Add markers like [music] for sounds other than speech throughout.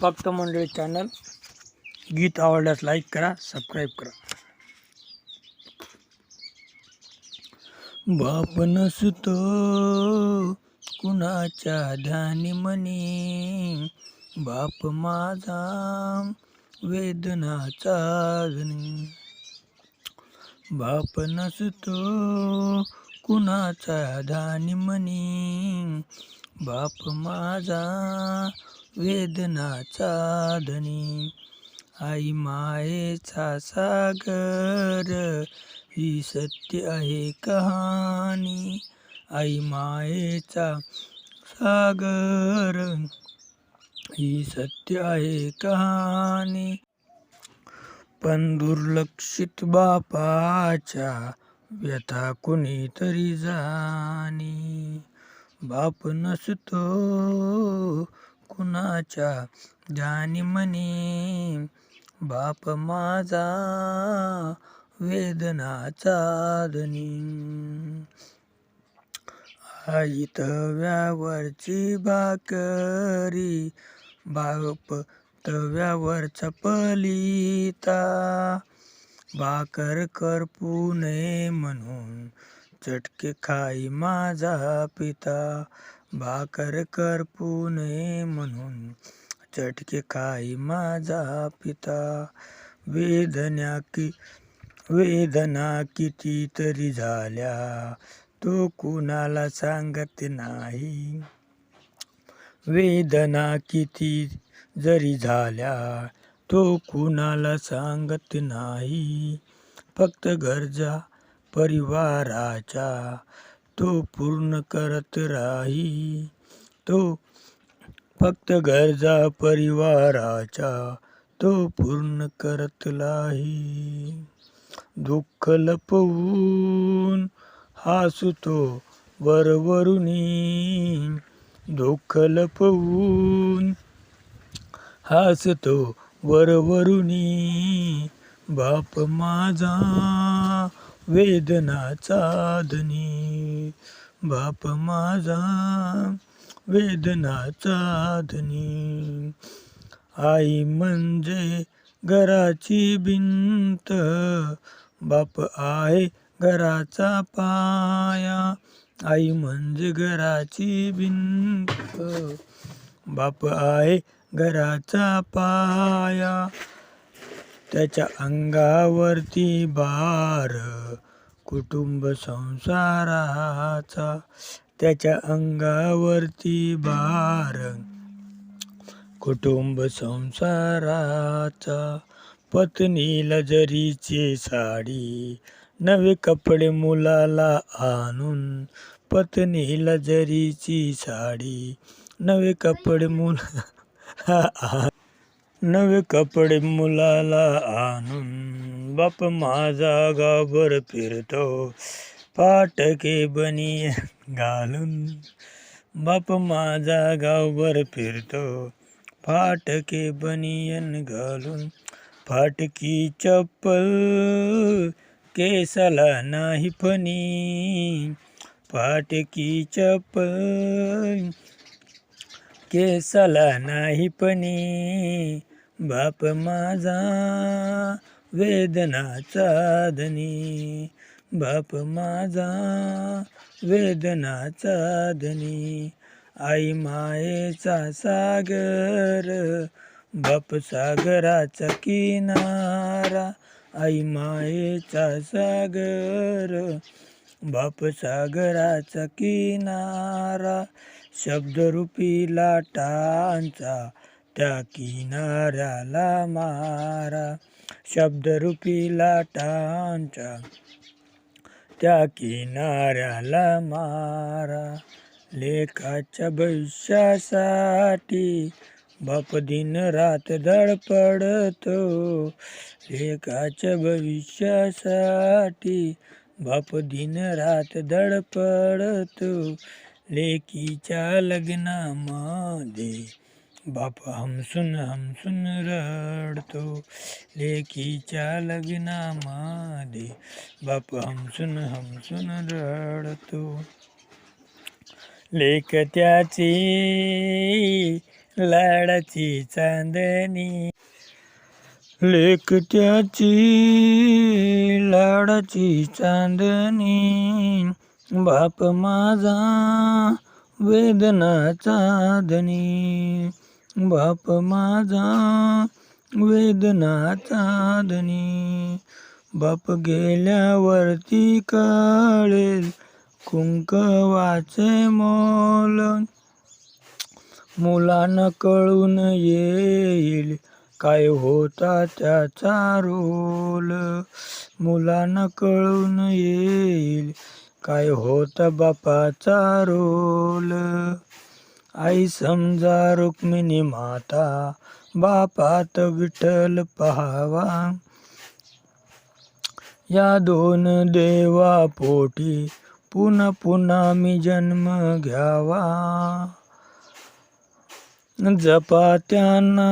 फक्त मंडळी चॅनल गीत आवडल्यास लाईक करा सबस्क्राईब करा. बाप नसतो कुणाच्या ध्यानी मनी. बाप माझा वेदनाचा जनी. बाप नसतो कुणाचा धानी मनी. बाप माझा वेदनाचा धनी आई मायेचा सागर ही सत्य आहे कहाणी. आई मायेचा सागर ही सत्य आहे कहाणी. पण दुर्लक्षित बापाच्या व्यथा कुणीतरी जाणी. बाप नसतो कुणाच्या जाणी म्हणे? बाप माझा वेदनाचा धनी. आई तव्यावरची भाकरी बाप तव्यावर चपलिता भाकर करपू नये म्हणून चटके खाई माझा पिता. भाकर करपू नये म्हणून चटके खाई माझा पिता. वेदना कि वेदना किती तरी झाल्या तो कुणाला सांगत नाही. वेदना किती जरी झाल्या तो कुणाला सांगत नाही. फक्त गरजा परिवाराच्या तो पूर्ण करत राही. तो फक्त गरजा परिवाराच्या तो पूर्ण करत राही दुःख लपवून हसतो वरवरुनी. दुःख लपवून हसतो वरवरुनी. बाप माझा वेदनाचा धनी बाप माझा वेदनाचा धनी आई म्हणजे घराची भिंत. बाप आहे घराचा पाया. आई म्हणजे घराची भिंत. बाप आहे घराचा पाया. त्याच्या अंगावरती बार कुटुंब संसाराचा. त्याच्या अंगावरती बार कुटुंब संसाराचा. पत्नीला लजरीची साडी नवे कपडे मुलाला आणून पत्नीला जरीची साडी नवे कपडे मुला [laughs] नवे कपडे मुलाला आणून बाप माझा गावभर फिरतो. फाटके बनी घालून बाप माझा गावभर फिरतो. फाटके बनियन घालून फाटकी चप्पल केसाला नाही फणी फाटकी चप्पल केसाला नाही पणी बाप माझा वेदनाचा धनी. बाप माझा वेदनाचा धनी. आई मायेचा सागर बाप सागराचा किनारा. आई मायेचा सागर बाप सागराचा किनारा. शब्दरूपी लाटांचा त्या किनाऱ्याला मारा. शब्दरूपी लाटांचा त्या किनाऱ्याला मारा. लेखाच्या भविष्यासाठी बाप दिन रात धडपडतो. लेखाच्या भविष्यासाठी बाप दिन रात धडपडतो. लेकीच्या लग्नामध्ये बाप हमसून हमसून रडतो. लेकीच्या लग्नामध्ये बाप हमसून हमसून रडतो. लेख त्याची लाडाची चांदणी लेक त्याची लाडाची चांदणी. बाप माझा वेदनाचा धनी. बाप माझा वेदनाचा धनी. बाप गेल्यावरती कळेल कुंकवाचे मोल. मुलानं कळून येईल काय होता त्याचा रोल. मुलानं कळून येईल काय होता बापाचा रोल? आई समजा रुक्मिणी माता बापात विठ्ठल पहावा. या दोन देवा पोटी पुन्हा पुन्हा मी जन्म घ्यावा. जपा त्यांना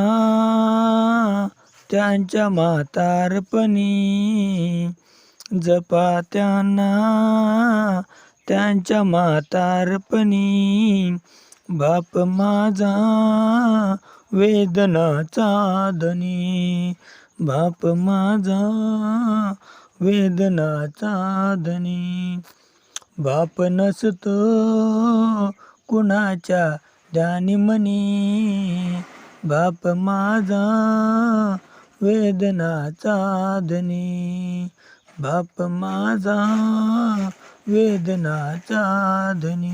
त्यांच्या म्हातारपणी. जपा त्यांना त्यांच्या म्हातारपणी. बाप माझा वेदनाचा धनी. बाप माझा वेदनाचा धनी. बाप नसतो कुणाच्या ध्यानी मनी. बाप माझा वेदनाचा धनी. बाप माझा वेदनाचा धनी.